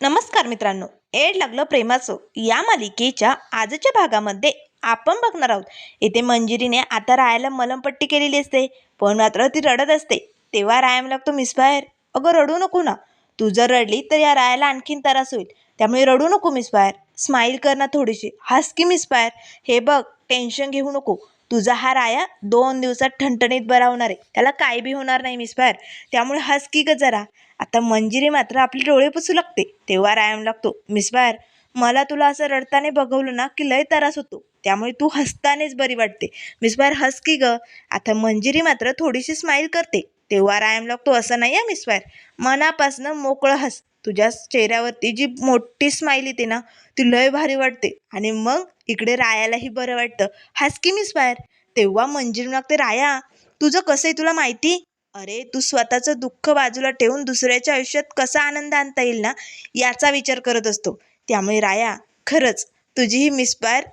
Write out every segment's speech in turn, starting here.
नमस्कार मित्रांनो एड लागलं प्रेमाचं. या मालिकेच्या आजच्या भागामध्ये आपण बघणार आहोत. इथे मंजिरीने आता रायाला मलमपट्टी केलेली असते पण मात्र ती रडत असते. तेव्हा राया लागतो मिसफायर अगं रडू नको ना. तू जर रडली तर या रायाला आणखीन त्रास होईल. त्यामुळे रडू नको मिसफायर स्माईल कर ना थोडीशी. हस की मिसबाहेर हे बघ टेन्शन घेऊ नको. तुझा हा राया दोन दिवसात ठणठणीत बरा होणार आहे. त्याला काय बी होणार नाही मिसफायर त्यामुळे हस की ग जरा. आता मंजिरी मात्र आपले डोळे पुसू लागते. तेव्हा रायम लागतो मिस बायर मला तुला असं रडताने बघवलं ना की लय त्रास होतो. त्यामुळे तू हसतानेच बरी वाटते. मिस बायर हस की ग? आता मंजिरी मात्र थोडीशी स्माईल करते. तेव्हा रायम लागतो असं नाही आहे मिस बायर मनापासनं मोकळं हस. तुझ्या चेहऱ्यावरती जी मोठी स्माईल येते ना ती लय भारी वाटते. आणि मग इकडे रायालाही बरं वाटतं. हस की मिस बायर तेव्हा मंजिरी लागते राया तुझं कसं आहे? तुला माहिती? अरे तू स्वतःचं दुःख बाजूला ठेवून दुसऱ्याच्या आयुष्यात कसा आनंद आणता येईल ना? याचा विचार करत असतो. त्यामुळे राया खरंच तुझी ही मिसबायर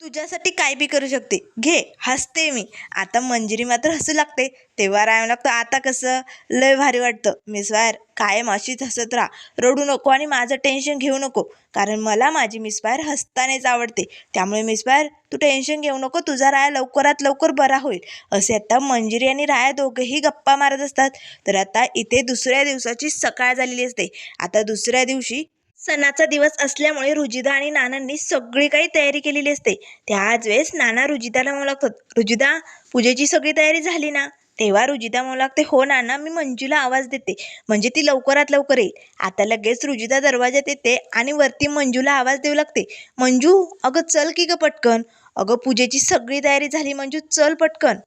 तुझ्यासाठी काय बी करू शकते. घे हसते मी. आता मंजिरी मात्र हसू लागते. तेव्हा राहावं लागतं. आता कसं? लय भारी वाटतं. मिसबायर कायम अशीच हसत राहा. रडू नको आणि माझं टेन्शन घेऊ नको. कारण मला माझी मिसबायर हसतानेच आवडते. त्यामुळे मिसबायर तू टेन्शन घेऊ नको. तुझा राया लवकरात लवकर बरा होईल. असे आता मंजिरी आणि राया दोघेही गप्पा मारत असतात. तर आता इथे दुसऱ्या दिवसाची सकाळ झालेली असते. आता दुसऱ्या दिवशी सणाचा दिवस असल्यामुळे रुजिदा आणि नानांनी सगळी काही तयारी केलेली असते. त्याच वेळेस नाना रुजिदाला म्हणू लागतात रुजिदा पूजेची सगळी तयारी झाली ना? तेव्हा रुजिदा म्हणू लागते हो नाना मी मंजूला आवाज देते. म्हणजे ती लवकरात लवकर येईल. आता लगेच रुजिदा दरवाजात येते आणि वरती मंजूला आवाज देऊ लागते मंजू अगं चल की ग पटकन. अगं पूजेची सगळी तयारी झाली मंजू चल पटकन.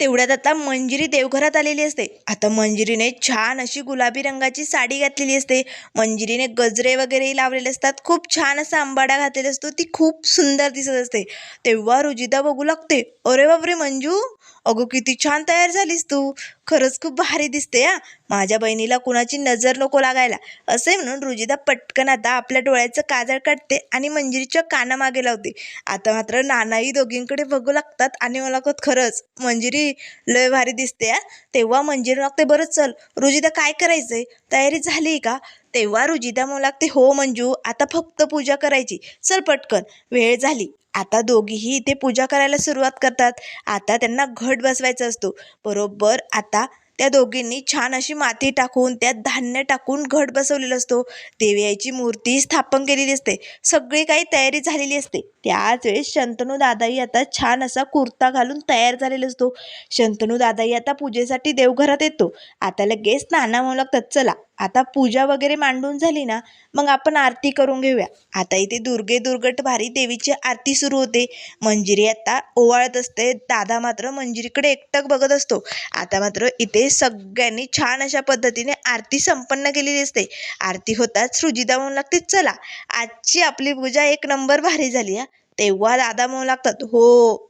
तेवढ्यात आता मंजिरी देवघरात आलेली असते. आता मंजिरीने छान अशी गुलाबी रंगाची साडी घातलेली असते. मंजिरीने गजरे वगैरे लावलेले असतात. खूप छान असा आंबाडा घातलेला असतो. ती खूप सुंदर दिसत असते. तेव्हा रुजिदा बघू लागते. अरे बापरे मंजू! अगं किती छान तयार झालीस तू. खरंच खूप भारी दिसते हा. माझ्या बहिणीला कुणाची नजर नको लागायला. असे म्हणून रुजिदा पटकन आता आपल्या डोळ्याचं काजळ काढते आणि मंजिरीच्या कानामागे लावते. आता मात्र नानाही दोघींकडे बघू लागतात आणि मला खरंच मंजिरी लय भारी दिसते हा. तेव्हा मंजिरी लागते बरं चल. रुजिदा काय करायचंय? तयारी झाली का? तेव्हा रुजिदा म्हणू लागते हो मंजू आता फक्त पूजा करायची. चल पटकन. वेळ झाली. आता दोघीही इथे पूजा करायला सुरुवात करतात. आता त्यांना घट बसवायचा असतो. बरोबर आता त्या दोघींनी छान अशी माती टाकून त्यात धान्य टाकून घट बसवलेला असतो. देवयाची मूर्ती स्थापन केलेली असते. सगळी काही तयारी झालेली असते. त्याच वेळेस शंतनू दादाही आता छान असा कुर्ता घालून तयार झालेला असतो. शंतनू दादाही आता पूजेसाठी देवघरात येतो. आता लगेच नाना म्हणू लागतात चला. आता पूजा वगैरे मांडून झाली ना मग आपण आरती करून घेऊया. आता इथे दुर्गे दुर्गट भारी देवीची आरती सुरू होते. मंजिरी आता ओवाळत असते. दादा मात्र मंजिरीकडे एकटक बघत असतो. आता मात्र इथे सगळ्यांनी छान अशा पद्धतीने आरती संपन्न केलेली असते. आरती होताच रुजिदा म्हणू लागते चला आजची आपली पूजा एक नंबर भारी झाली हा. तेव्हा दादा म्हणू लागतात हो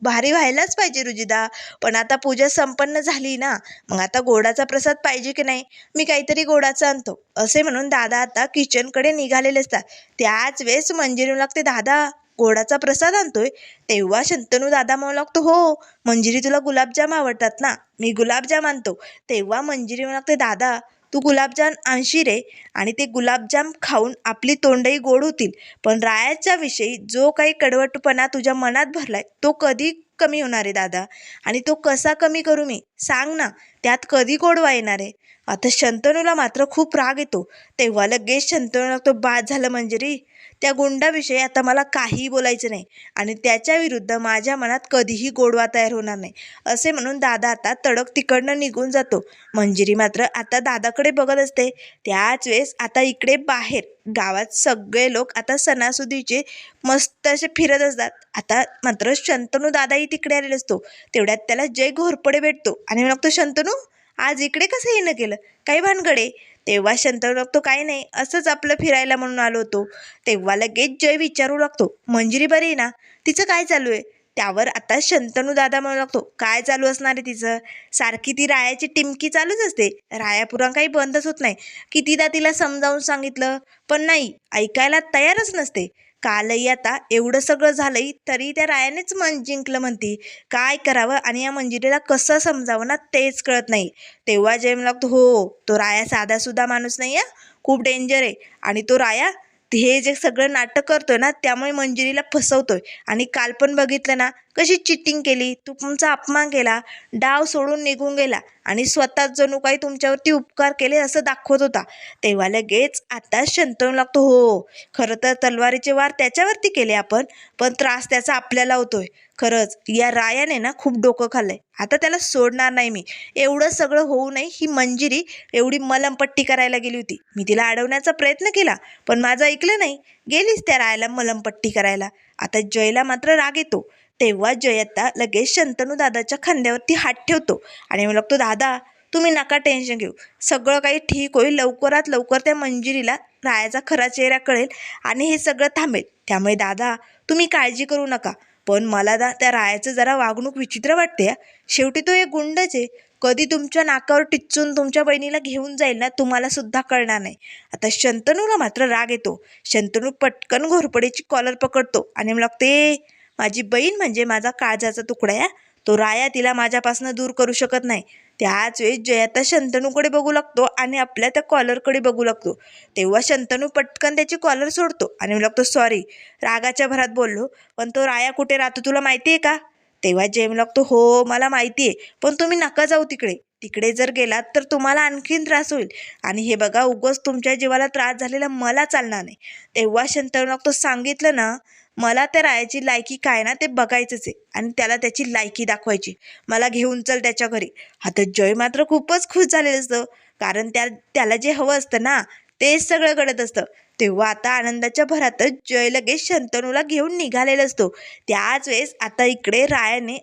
भारी व्हायलाच पाहिजे रुजिदा पण आता पूजा संपन्न झाली ना मग आता गोडाचा प्रसाद पाहिजे की नाही? मी काहीतरी गोडाचा आणतो. असे म्हणून दादा आता किचनकडे निघालेले असतात. त्याच वेळेस मंजिरी लागते दादा गोडाचा प्रसाद आणतोय. तेव्हा शंतनू दादा म्हणू लागतो हो मंजिरी तुला गुलाबजाम आवडतात ना मी गुलाबजाम आणतो. तेव्हा मंजिरी म्हणू लागते दादा तू गुलाबजाम आणशी रे. आणि ते गुलाबजाम खाऊन आपली तोंडही गोड होतील. पण रायाच्या विषयी जो काही कडवटपणा तुझ्या मनात भरलाय तो कधी कमी होणार आहे दादा? आणि तो कसा कमी करू मी? सांग ना त्यात कधी गोडवा येणार आहे? आता शंतनूला मात्र खूप राग येतो. तेव्हा लगेच शंतनूला तो बाद झालं म्हणजे मंजिरी त्या गुंडाविषयी आता मला काहीही बोलायचं नाही आणि त्याच्या विरुद्ध माझ्या मनात कधीही गोडवा तयार होणार नाही. असे म्हणून दादा आता तडक तिकडनं निघून जातो. मंजिरी मात्र आता दादाकडे बघत असते. त्याच वेळेस आता इकडे बाहेर गावात सगळे लोक आता सणासुदीचे मस्त असे फिरत असतात. आता मात्र शंतनू दादाही तिकडे आलेला असतो. तेवढ्यात त्याला जय घोरपडे भेटतो आणि म्हणतो शंतनू आज इकडे कसं येणं केलं? काही भानगडे तेव्हा शंतनू लागतो काय नाही असंच आपलं फिरायला म्हणून आलो होतो. तेव्हा लगेच जय विचारू लागतो मंजिरी बरी आहे ना? तिचं काय चालू आहे? त्यावर आता शंतनू दादा म्हणू लागतो काय चालू असणार आहे तिचं? सारखी ती रायाची टिमकी चालूच असते. रायापुरा काही बंदच होत नाही. कितीदा तिला समजावून सांगितलं पण नाही ऐकायला तयारच नसते. कालही आता एवढं सगळं झालंय तरी त्या रायानेच मन जिंकलं म्हणते. काय करावं आणि या मंजिरीला कसं समजावं ना तेच कळत नाही. तेव्हा जेम लागतो हो तो राया साधासुद्धा माणूस नाही आहे खूप डेंजर आहे. आणि तो राया हे जे सगळं नाटक करतोय ना त्यामुळे मंजिरीला फसवतोय. आणि काल पण बघितलं ना कशी चिटिंग केली तू तुमचा अपमान केला डाव सोडून निघून गेला. आणि स्वतःच जणू काही तुमच्यावरती उपकार केले असं दाखवत होता. तेव्हा लगेच आता शंतनू लागतो हो खरं तर तलवारीचे वार त्याच्यावरती केले आपण पण त्रास त्याचा आपल्याला होतोय. खरंच या रायाने ना खूप डोकं खाल्लंय. आता त्याला सोडणार नाही मी. एवढं सगळं होऊ नये ही मंजिरी एवढी मलमपट्टी करायला गेली होती. मी तिला अडवण्याचा प्रयत्न केला पण माझं ऐकलं नाही. गेलीच त्या रायाला मलमपट्टी करायला. आता जयला मात्र राग येतो. तेव्हा जयता लगेच शंतनू दादाच्या खांद्यावरती हात ठेवतो आणि मी लागतो दादा तुम्ही नका टेन्शन घेऊ. सगळं काही ठीक होईल. लवकरात लवकर त्या मंजिरीला रायाचा खरा चेहरा कळेल आणि हे सगळं थांबेल. त्यामुळे दादा तुम्ही काळजी करू नका. पण मला दा त्या रायाचं जरा वागणूक विचित्र वाटते शेवटी तो एक गुंडच आहे. कधी तुमच्या नाकावर टिचून तुमच्या बहिणीला घेऊन जाईल ना तुम्हाला सुद्धा कळणार नाही. आता शंतनूला मात्र राग येतो. शंतनू पटकन घोरपडीची कॉलर पकडतो आणि मग ते माझी बहीण म्हणजे माझा काळजाचा तुकडा आहे तो राया तिला माझ्यापासून दूर करू शकत नाही. त्याच वेळी त्या शंतनूकडे बघू लागतो आणि आपल्या त्या कॉलरकडे बघू लागतो. तेव्हा शंतनू पटकन त्याची कॉलर सोडतो आणि मी लागतो सॉरी रागाच्या भरात बोललो पण तो राया कुठे राहतो तुला माहिती आहे का? तेव्हा जेम लागतो हो मला माहिती आहे पण तुम्ही नका जाऊ तिकडे. तिकडे जर गेलात तर तुम्हाला आणखीन त्रास होईल. आणि हे बघा उगाच तुमच्या जीवाला त्रास झालेला मला चालणार नाही. तेव्हा शंतनू लागतो सांगितलं ना मला त्या रायाची लायकी काय ना ते बघायचंच आहे. आणि त्याला त्याची लायकी दाखवायची. मला घेऊन चल त्याच्या घरी. आता जय मात्र खूपच खुश झालेलं असतं. कारण त्या त्याला जे हवं असतं ना तेच सगळं घडत असतं. तेव्हा आता आनंदाच्या भरातच जय लगेच शंतनूला घेऊन निघालेला असतो. त्याच वेळेस आता इकडे रायाने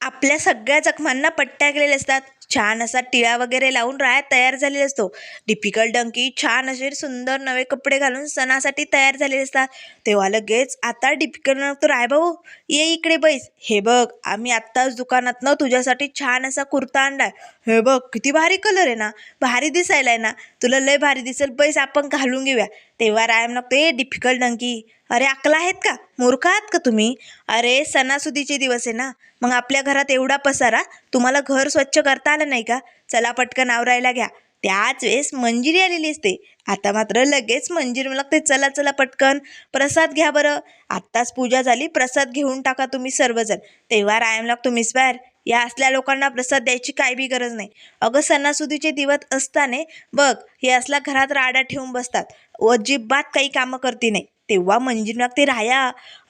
आपल्या सगळ्या जखमांना पट्ट्या केलेल्या असतात. छान असा टिळा वगैरे लावून राया तयार झालेला असतो. डिपिकल डंकी छान असे सुंदर नवे कपडे घालून सणासाठी तयार झालेले असतात. तेव्हा लगेच आता डिपिकल तो राय भाऊ. ये इकडे बैस. हे बघ आम्ही आत्ताच दुकानातनं तुझ्यासाठी छान असा कुर्ता आणलाय. हे बघ किती भारी कलर आहे ना. भारी दिसायला आहे ना. तुला लय भारी दिसेल. बैस आपण घालून घेऊया. तेव्हा रायम लागतो ते डिफिकल्ट नंकी अरे अकला आहेत का? मूर्ख आहात का तुम्ही? अरे सणासुदीचे दिवस आहे ना. मग आपल्या घरात एवढा पसारा तुम्हाला घर स्वच्छ करता आलं नाही का? चला पटकन आवरायला घ्या. त्याच वेळेस मंजिरी आलेली असते. आता मात्र लगेच मंजिरी मला लागते. चला चला पटकन प्रसाद घ्या बरं. आत्ताच पूजा झाली. प्रसाद घेऊन टाका तुम्ही सर्वजण. तेव्हा रायम लागतो मिस बाहेर. या असल्या लोकांना प्रसाद द्यायची काय बी गरज नाही. अगं सणासुदीचे दिवस असताने बघ हे असल्या घरात राडा ठेवून बसतात. अजिबात काही कामं करते नाही. तेव्हा मंजिरी ते राया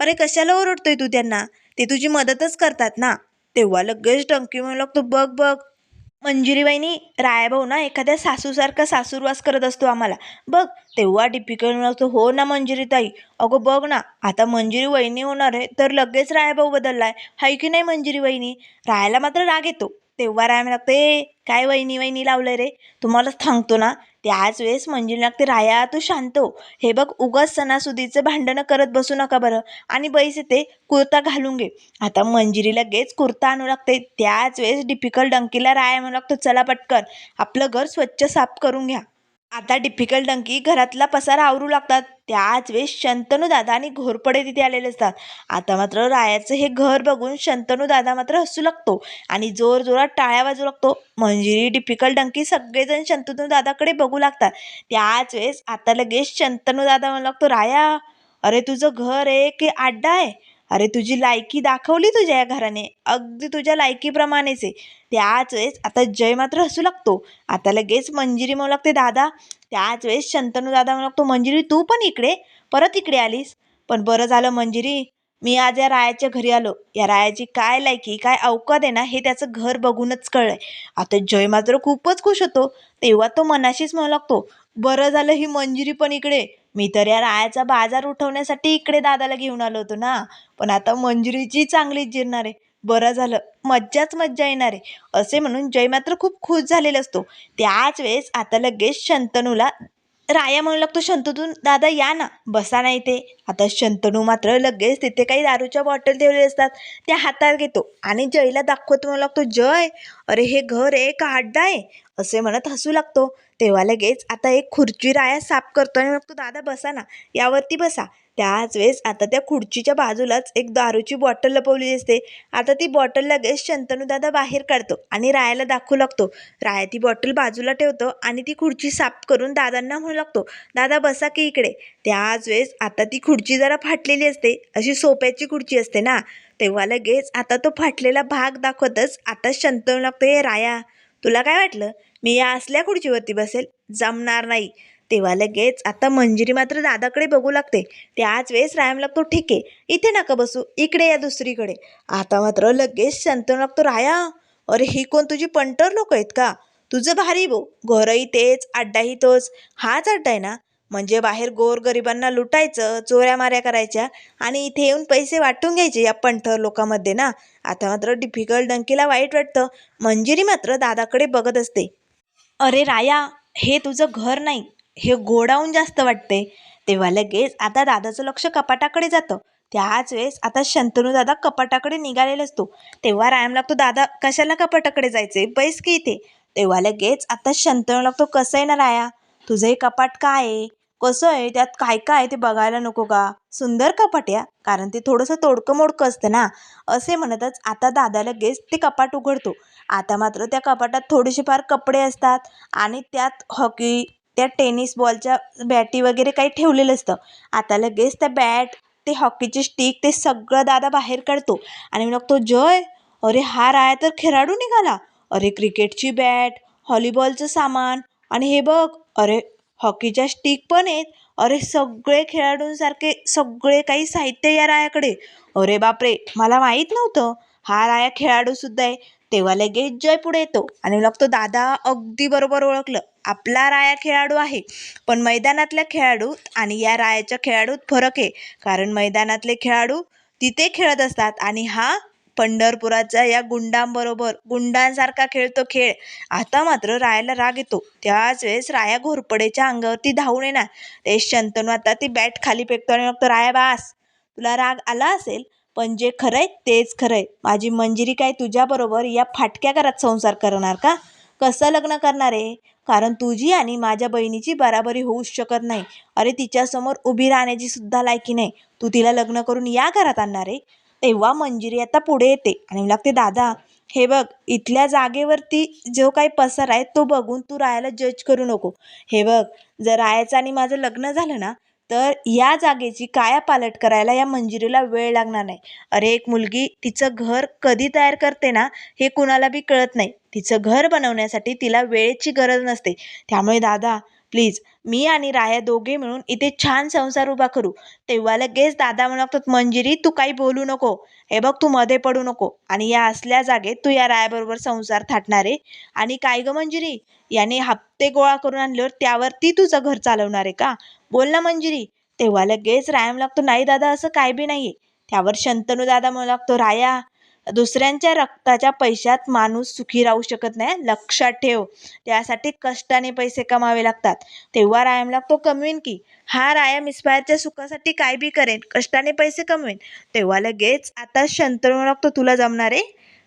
अरे कशाला ओरडतोय तू त्यांना? ते तुझी मदतच करतात ना. तेव्हा लगेच टंकी म्हणू लागतो बघ बघ मंजिरी वहिनी रायाभाऊ ना एखाद्या सासूसारखा सासूरवास करत असतो आम्हाला. बघ तेव्हा डिपिकल लागतो हो ना मंजिरी ताई अगं बघ ना आता मंजिरी वहिनी होणार आहे तर लगेच रायाभाऊ बदललाय. हाय की नाही मंजिरी वहिनी रायाला मात्र राग येतो. तेव्हा राय लागते "ए, काय वहिनी वहिनी लावलंय रे? तुम्हालाच थांबतो ना. त्याच वेळेस मंजिरी लागते राया तू शांत हो. हे बघ उगाच सणासुदीचं भांडणं करत बसू नका बरं. आणि बैस येते कुर्ता घालून घे. आता मंजिरी लगेच कुर्ता आणू लागते. त्याच वेळेस डिफिकल्ट डंकीला राया म्हणू लागतो चला पटकन. आपलं घर स्वच्छ साफ करून घ्या. आता डिफिकल्ट अंकी घरातला पसारा आवरू लागतात. त्याच वेळेस शंतनू दादा आणि घोरपडे तिथे आलेले असतात. आता मात्र रायाचं हे घर बघून शंतनू दादा मात्र हसू लागतो आणि जोर जोरात टाळ्या वाजू लागतो. मंजिरी डिफिकल्ट डंकी सगळेजण शंतनू दादाकडे बघू लागतात. त्याच वेळेस आता लगेच शंतनू दादा म्हणू लागतो राया अरे तुझं घर आहे की अड्डा आहे? अरे तुझी लायकी दाखवली तुझ्या या घराने. अगदी तुझ्या लायकीप्रमाणेच आहे. त्याच वेळेस आता जय मात्र हसू लागतो. आता लगेच मंजिरी म्हणू लागते दादा त्याच वेळेस शंतनू दादा म्हणू लागतो मंजिरी तू पण इकडे? परत इकडे आलीस? पण बरं झालं मंजिरी मी आज या रायाच्या घरी आलो. या रायाची काय लायकी काय अवकात आहे ना हे त्याचं घर बघूनच कळलंय. आता जय मात्र खूपच खुश होतो. तेव्हा तो मनाशीच म्हणू लागतो बरं झालं ही मंजिरी पण इकडे. मी तर या रायाचा बाजार उठवण्यासाठी इकडे दादाला घेऊन आलो होतो ना. पण आता मंजिरीची चांगलीच जिरणार आहे. बरं झालं मज्जाच मज्जा येणार आहे. असे म्हणून जय मात्र खूप खुश झालेला असतो. त्याच वेळेस आता लगेच शंतनूला राया म्हणू लागतो शंतनू दादा या ना बसा नाही ते आता शंतनू मात्र लगेच तिथे काही दारूच्या बॉटल ठेवलेल्या असतात त्या हातात घेतो. आणि जयला दाखवतो म्हणू लागतो जय अरे हे घर आहे का अड्डा आहे. असे म्हणत हसू लागतो. तेव्हा लगेच आता एक खुर्ची राया साफ करतो आणि मग तो दादा बसा ना यावरती बसा. त्याच वेळेस आता त्या खुर्चीच्या बाजूलाच एक दारूची बॉटल लपवलेली असते आता ती बॉटल लगेच शंतनू दादा बाहेर काढतो आणि रायाला दाखवू लागतो. राया ती बॉटल बाजूला ठेवतो आणि ती खुर्ची साफ करून दादांना म्हणू लागतो दादा बसा की इकडे. त्याच वेळेस आता ती खुर्ची जरा फाटलेली असते अशी सोप्याची खुर्ची असते ना. तेव्हा लगेच आता तो फाटलेला भाग दाखवतच आता शंतनू लागतो हे राया तुला काय वाटलं? मी या असल्या खुर्चीवरती बसेल. जमणार नाही. तेव्हा लगेच आता मंजिरी मात्र दादाकडे बघू लागते. त्याच वेळेस रायम लागतो ठीक आहे इथे नका बसू. इकडे या दुसरीकडे. आता मात्र लगेच शंतनू लागतो राया अरे ही कोण तुझी पंटर लोक आहेत का? तुझं भारी भाऊ घरही तेच अड्डाही तोच. हाच अड्डा आहे ना? म्हणजे बाहेर गोर गरिबांना लुटायचं चोऱ्या माऱ्या करायच्या आणि इथे येऊन पैसे वाटून घ्यायचे या पंठर लोकांमध्ये ना? आता मात्र डिफिकल्ट डंकीला वाईट वाटतं. मंजिरी मात्र दादाकडे बघत असते. अरे राया हे तुझं घर नाही हे गोडाऊन जास्त वाटते तेव्हा लगेच आता दादाचं लक्ष कपाटाकडे जातं. त्याच वेळेस आता शंतनू दादा कपाटाकडे निघालेला असतो. तेव्हा रायम लागतो दादा कशाला कपाटाकडे जायचे बैस की इथे. तेव्हा लगेच आता शंतनू लागतो कसं आहे ना राया? तुझं हे कपाट काय आहे? कसं आहे? त्यात काय काय आहे ते बघायला नको का? सुंदर कपाट या कारण ते थोडंसं तोडकं मोडकं असतं ना. असे म्हणतच आता दादा लगेच ते कपाट उघडतो. आता मात्र त्या कपाटात थोडेसे फार कपडे असतात आणि त्यात हॉकी त्या टेनिस बॉलच्या बॅटी वगैरे काही ठेवलेलं असतं. आता लगेच त्या बॅट ते हॉकीचे स्टिक ते सगळं दादा बाहेर काढतो आणि मग तो जय! अरे हा राया तर खेळाडू निघाला. अरे क्रिकेटची बॅट हॉलीबॉलचं सामान आणि हे बघ अरे हॉकीच्या स्टिक पण आहेत. अरे सगळे खेळाडूंसारखे सगळे काही साहित्य या रायाकडे. अरे बापरे मला माहीत नव्हतं. हा राया खेळाडूसुद्धा आहे. तेव्हा लगेच जय पुढे येतो. आणि लागतो दादा अगदी बरोबर ओळखलं. आपला राया खेळाडू आहे. पण मैदानातल्या खेळाडू आणि या रायाच्या खेळाडूत फरक आहे. कारण मैदानातले खेळाडू तिथे खेळत असतात. आणि हा पंढरपुराच्या या गुंडांबरोबर गुंडांसारखा खेळतो खेळ. आता मात्र रायाला राग येतो. त्याच वेळेस राया घोरपडेच्या अंगावरती धावून येणार. ते शंतनू आता ती बॅट खाली फेकतो आणि मग तो राया बास तुला राग आला असेल? पण जे खरंय तेच खरंय माझी मंजिरी काय तुझ्याबरोबर या फाटक्या घरात संसार करणार का? कसं लग्न करणार आहे? कारण तुझी आणि माझ्या बहिणीची बराबरी होऊच शकत नाही. अरे तिच्यासमोर उभी राहण्याची सुद्धा लायकी नाही. तू तिला लग्न करून या घरात आणणार आहे? तेव्हा मंजिरी आता पुढे येते. आणि लागते दादा हे बघ इथल्या जागेवरती जो काही पसार आहे तो बघून तू रायाला जज करू नको. हे बघ जर रायाचं आणि माझं लग्न झालं ना तर या जागेची कायापालट करायला या मंजिरीला वेळ लागणार नाही. अरे एक मुलगी तिचं घर कधी तयार करते ना हे कुणाला बी कळत नाही. तिचं घर बनवण्यासाठी तिला वेळेची गरज नसते. त्यामुळे दादा प्लीज मी आणि राया दोघे मिळून इथे छान संसार उभा करू. तेव्हा लगेच दादा म्हणतात मंजिरी तू काही बोलू नको. हे बघ तू मध्ये पडू नको. आणि या असल्या जागेत तू या रायाबरोबर संसार थाटणार आहे. आणि काय ग मंजिरी? याने हप्ते गोळा करून आणल्यावर त्यावरती तुझं घर चालवणार आहे का? बोल ना मंजिरी. तेव्हा लगेच राया लागतो नाही दादा असं काय बी नाही आहे त्यावर शंतनू दादा म्हणू लागतो राया दुसऱ्यांच्या रक्ताच्या पैशात माणूस सुखी राहू शकत नाही लक्षात ठेव. त्यासाठी कष्टाने पैसे कमावे लागतात. तेव्हा रायमला लागतो कमवीन की. हा रायम इस्पायरच्या सुखासाठी काय बी करेन कष्टाने पैसे कमवेन. तेव्हा लगेच आता शंतनू लागतो तुला जमणार आहे?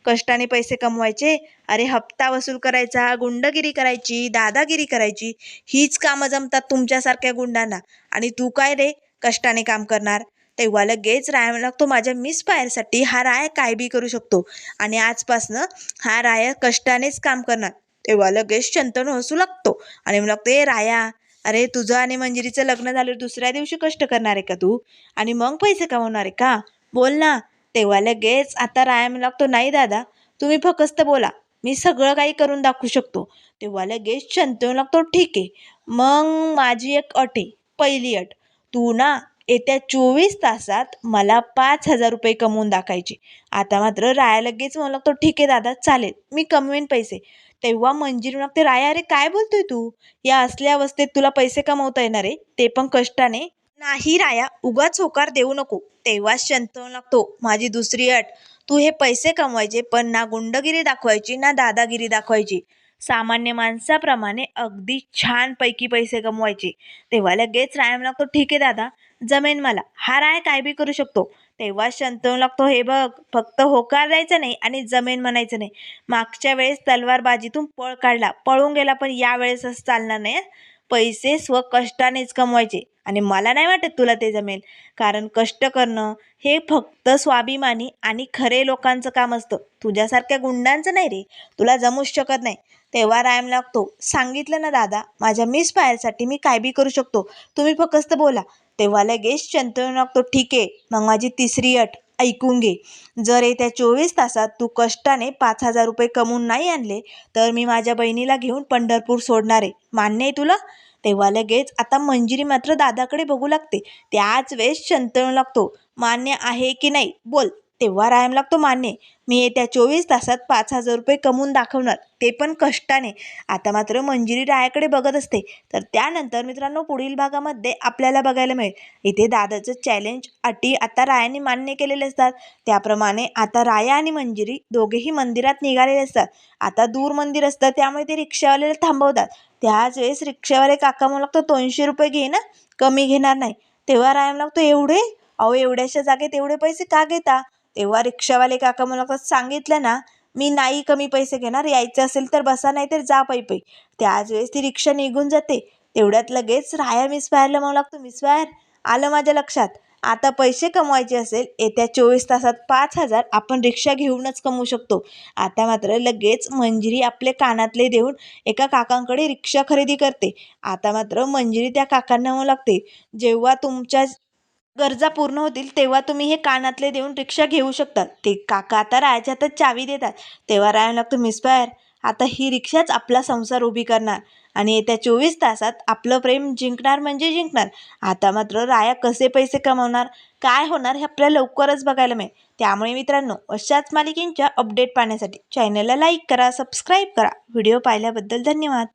कष्टाने पैसे कमवायचे? अरे हप्ता वसूल करायचा गुंडगिरी करायची दादागिरी करायची. हीच कामं जमतात तुमच्यासारख्या गुंडांना. आणि तू काय रे? कष्टाने काम करणार. तेव्हा लगेच राया लागतो माझ्या मिस फायरसाठी हा राया काय बी करू शकतो? आणि आजपासनं हा राया कष्टानेच काम करणार. तेव्हा लगेच शंतनू हसू लागतो आणि मग लागतो ए राया अरे तुझं आणि मंजिरीचं लग्न झालं दुसऱ्या दिवशी कष्ट करणार आहे का तू? आणि मग पैसे कमवणार आहे का? बोल ना. तेव्हा लगेच आता राया म्हणू लागतो नाही दादा तुम्ही फकस्त बोला मी सगळं काही करून दाखवू शकतो. तेव्हा लगेच शंतनू लागतो ठीक आहे मग माझी एक अट आहे पहिली अट. तू ना येत्या चोवीस तासात मला पाच हजार रुपये कमवून दाखायचे. आता मात्र राया लगेच म्हणू लागतो ठीक आहे दादा चालेल मी कमवेन पैसे. तेव्हा मंजिरी लागते राया अरे काय बोलतोय तू? या असल्या अवस्थेत तुला पैसे कमवता येणार आहे? ते पण कष्टाने. नाही राया उगाच होकार देऊ नको. तेव्हाच शंतनू लागतो माझी दुसरी अट. तू हे पैसे कमवायचे पण ना गुंडगिरी दाखवायची ना दादागिरी दाखवायची. सामान्य माणसाप्रमाणे अगदी छानपैकी पैसे कमवायचे. तेव्हा लगेच राया लागतो ठीक आहे दादा जमेन मला. हा राय काय बी करू शकतो. तेव्हा शंतनू लागतो हे बघ फक्त होकार द्यायचं नाही आणि जमेन म्हणायचं नाही. मागच्या वेळेस तलवारबाजीतून पळ काढला. पळून गेला पण यावेळेस असं चालणार नाही हं. पैसे स्वकष्टानेच कमवायचे आणि मला नाही वाटत तुला ते जमेल. कारण कष्ट करणं हे फक्त स्वाभिमानी आणि खरे लोकांचं काम असतं. तुझ्यासारख्या गुंडांचं नाही रे. तुला जमूच शकत नाही. तेव्हा रायम लागतो सांगितलं ना दादा माझ्या मिस फायरसाठी मी काय बी करू शकतो. तुम्ही फक्त बोला. तेव्हा लगेच शंतनू लागतो ठीक आहे. मग माझी तिसरी अट. ऐकून घे. जर येत्या चोवीस तासात तू कष्टाने पाच हजार रुपये कमवून नाही आणले तर मी माझ्या बहिणीला घेऊन पंढरपूर सोडणार आहे. मान्य आहे तुला? तेव्हा लगेच आता मंजिरी मात्र दादाकडे बघू लागते. त्याच वेळेस शंतनू लागतो मान्य आहे की नाही? बोल. तेव्हा रायम लागतो मान्य. मी येत्या चोवीस तासात पाच हजार रुपये कमवून दाखवणार. ते पण कष्टाने. आता मात्र मंजिरी रायाकडे बघत असते. तर त्यानंतर मित्रांनो पुढील भागामध्ये आपल्याला बघायला मिळेल. इथे दादाचं चॅलेंज अटी आता रायाने मान्य केलेले असतात. त्याप्रमाणे आता राया आणि मंजिरी दोघेही मंदिरात निघालेले असतात. आता दूर मंदिर असतं त्यामुळे ते रिक्षावाल्याला थांबवतात. त्याच वेळेस रिक्षावाले काका म्हणू लागतो दोनशे रुपये घे ना कमी घेणार नाही. तेव्हा रायम लागतो एवढे? अहो एवढ्याशा जागेत एवढे पैसे का घेता? तेव्हा रिक्षावाले काका मला लागतात सांगितलं ना मी नाही कमी पैसे घेणार यायचं असेल तर बसा नाही तर जा पै पै त्याच वेळेस ती रिक्षा निघून जाते. तेवढ्यात लगेच राया मिस फायरला म्हणू लागतो मिस फायर आलं माझ्या लक्षात. आता पैसे कमवायचे असेल येत्या चोवीस तासात पाच हजार आपण रिक्षा घेऊनच कमवू शकतो. आता मात्र लगेच मंजिरी आपले कानातले देऊन एका काकांकडे रिक्षा खरेदी करते. आता मात्र मंजिरी त्या काकांना म्हणू लागते जेव्हा तुमच्या गरजा पूर्ण होतील तेव्हा तुम्ही हे कानातले देऊन रिक्षा घेऊ शकता ते काका आता रायाच्या हातात चावी देतात. तेव्हा राया लागतो मिसफायर आता ही रिक्षाच आपला संसार उभी करणार. आणि येत्या चोवीस तासात आपलं प्रेम जिंकणार म्हणजे जिंकणार. आता मात्र राया कसे पैसे कमावणार काय होणार हे आपल्याला लवकरच बघायला मिळेल. त्यामुळे मित्रांनो अशाच मालिकेंच्या अपडेट पाहण्यासाठी चॅनलला लाईक करा सबस्क्राईब करा. व्हिडिओ पाहिल्याबद्दल धन्यवाद.